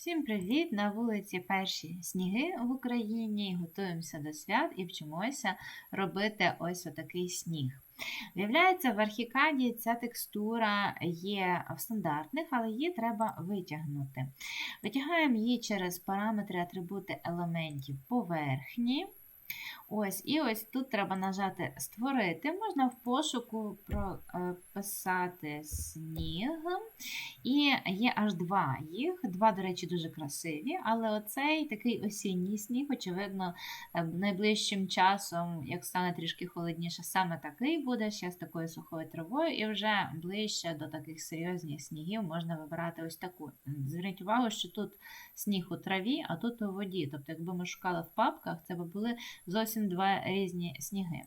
Всім привіт! На вулиці перші сніги в Україні. Готуємося до свят і вчимося робити ось отакий сніг. Виявляється, в архікаді ця текстура є в стандартних, але її треба витягнути. Витягаємо її через параметри атрибути елементів поверхні. Ось, і ось тут треба нажати Створити. Можна в пошуку прописати сніг. І є аж два їх. Два, до речі, дуже красиві, але оцей такий осінній сніг, очевидно, е, найближчим часом, як стане трішки холодніше, саме такий буде, ще з такою сухою травою, і вже ближче до таких серйозних снігів можна вибирати ось таку. Зверніть увагу, що тут сніг у траві, а тут у воді. Тобто, якби ми шукали в папках, це б були зовсім два різні сніги.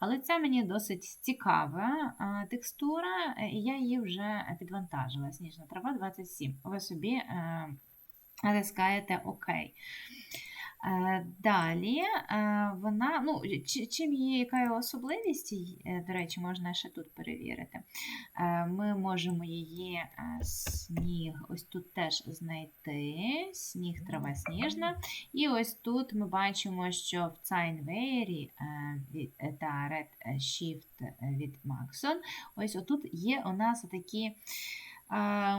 Але це мені досить цікава текстура, і я її вже підвантажила. Сніжна трава 27. Ви собі е, натискаєте ОК. Е, Далі е, вона, ну, чим є, яка є особливість, до речі, можна ще тут перевірити. Е, Ми можемо її сніг ось тут теж знайти. Сніг, трава сніжна. І ось тут ми бачимо, що в Цайнвері та Red Shift від Maxon, ось отут є у нас такі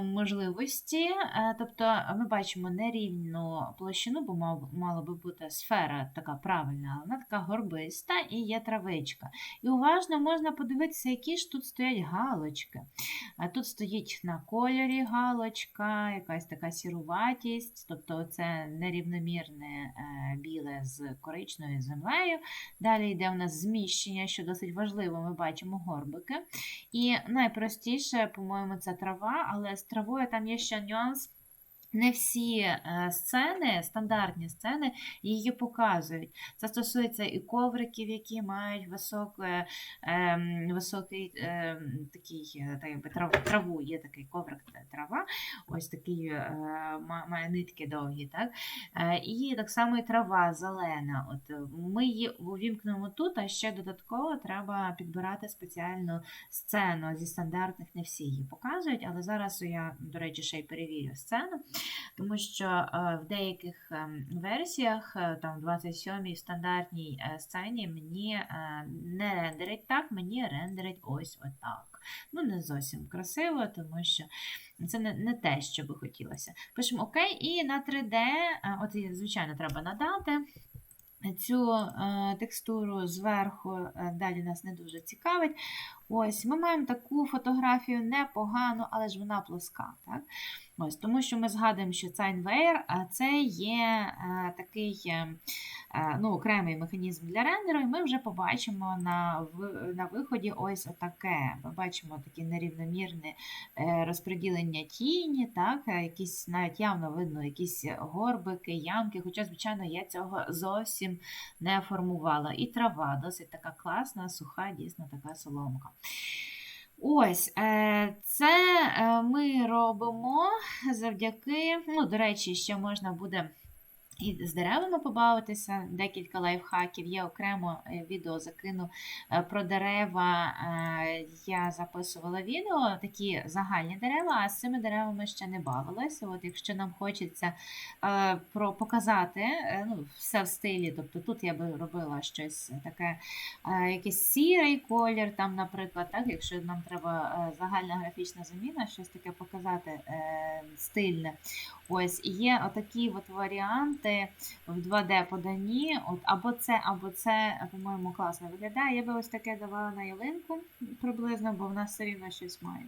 можливості. Е, Тобто ми бачимо нерівну площину, бо мала би бути сфера така правильна, але вона така горбиста і є травичка. І уважно можна подивитися, які ж тут стоять галочки. Тут стоїть на кольорі галочка, якась така сіруватість, тобто це нерівномірне е, біле з коричною землею. Далі йде у нас зміщення, що досить важливо, ми бачимо горбики. І найпростіше, по-моєму, це трава, але з травою там є ще нюанс. Не всі е, сцени, стандартні сцени, її показують. Це стосується і ковриків, які мають високе, ем, високий ем, такий, е, так трав, траву, є такий коврик трава, ось такий е, має нитки довгі. Так? І так само і трава зелена. От ми її увімкнемо тут, а ще додатково треба підбирати спеціальну сцену зі стандартних, не всі її показують, але зараз я, до речі, ще й перевірю сцену, тому що е, в деяких ем, версіях, е, там в 27-й стандартній е, сцені, мені не рендерить так, мені рендерить ось отак. Ну, не зовсім красиво, тому що це не, не те, що би хотілося. Пишемо ОК, і на 3D, е, от, звичайно, треба надати. Цю е, текстуру зверху е, далі нас не дуже цікавить. Ось, ми маємо таку фотографію непогану, але ж вона плоска. Так? Ось, тому що ми згадуємо, що Цайнвейр це є е, такий е, е, ну, окремий механізм для рендеру, і ми вже побачимо на, на виході ось отаке. Ми бачимо таке нерівномірне розподілення тіні, так? якісь навіть явно видно якісь горбики, ямки, хоча, звичайно, я цього зовсім не формувала. І трава досить така класна, суха, дійсно така соломка. Ось, е, це е, ми робимо завдяки, ну, до речі, ще можна буде і з деревами побавитися, декілька лайфхаків. Є окремо е, відео закину е, про дерева. Е, Я записувала відео, такі загальні дерева, а з цими деревами ще не бавилася. От якщо нам хочеться про показати ну, все в стилі, тобто тут я би робила щось таке, якийсь сірий колір, там, наприклад, так, якщо нам треба загальна графічна заміна, щось таке показати стильне. Ось є отакі от варіанти в 2D подані. От або це, або це, по-моєму, класно виглядає. Я би ось таке давала на ялинку приблизно, бо в нас все рівно щось має.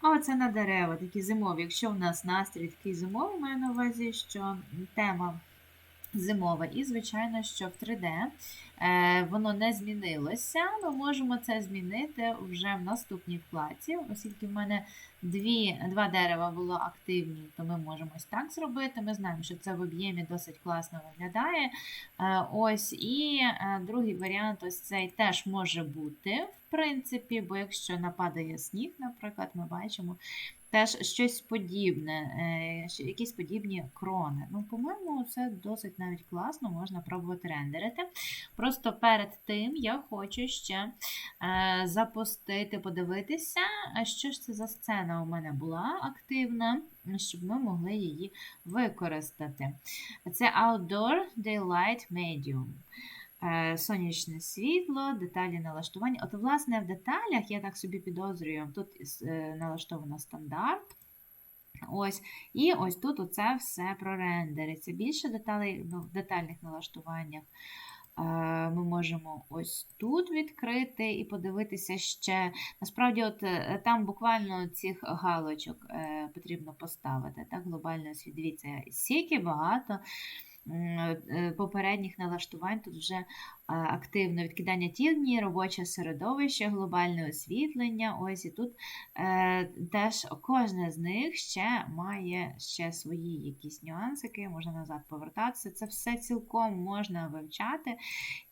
А оце на дерева, такі зимові. Якщо в нас настрій такий зимовий, маю на увазі, що тема зимова, і, звичайно, що в 3D е, воно не змінилося. Ми можемо це змінити вже в наступній вкладці, оскільки в мене дві, два дерева було активні, то ми можемо ось так зробити. Ми знаємо, що це в об'ємі досить класно виглядає. Е, Ось і е, другий варіант, ось цей теж може бути, в принципі, бо якщо нападає сніг, наприклад, ми бачимо, теж щось подібне, е, якісь подібні крони. Ну, по-моєму, це досить навіть класно, можна пробувати рендерити. Просто перед тим я хочу ще е, запустити, подивитися, що ж це за сцена у мене була активна, щоб ми могли її використати. Це Outdoor Daylight Medium. Е, Сонячне світло, деталі налаштування. От, власне, в деталях, я так собі підозрюю, тут е, налаштовано стандарт. Ось, і ось тут оце все прорендериться. Більше деталей ну, в детальних налаштуваннях. е, Ми можемо ось тут відкрити і подивитися ще. Насправді, от там буквально цих галочок потрібно поставити. Так, глобальний освіт. Дивіться, стільки багато попередніх налаштувань тут вже е, активно відкидання тіні, робоче середовище, глобальне освітлення. Ось і тут е, теж кожне з них ще має ще свої якісь нюансики, можна назад повертатися. Це все цілком можна вивчати,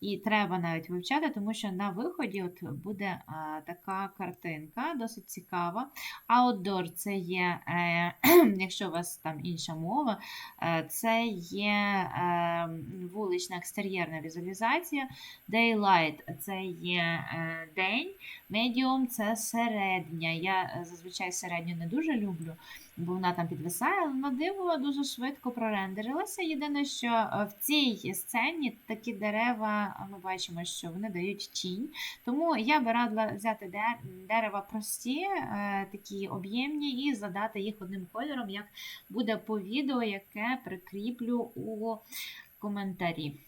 і треба навіть вивчати, тому що на виході от буде така картинка, досить цікава. Outdoor це є, е, якщо у вас там інша мова, е, це є е, вулична екстер'єрна візуалізація. Daylight це є е, день, Medium це середня. Я зазвичай середню не дуже люблю, бо вона там підвисає, але на диво дуже швидко прорендерилася. Єдине, що в цій сцені такі дерева, ми бачимо, що вони дають тінь. Тому я би радила взяти дерева прості, такі об'ємні, і задати їх одним кольором, як буде по відео, яке прикріплю у коментарі.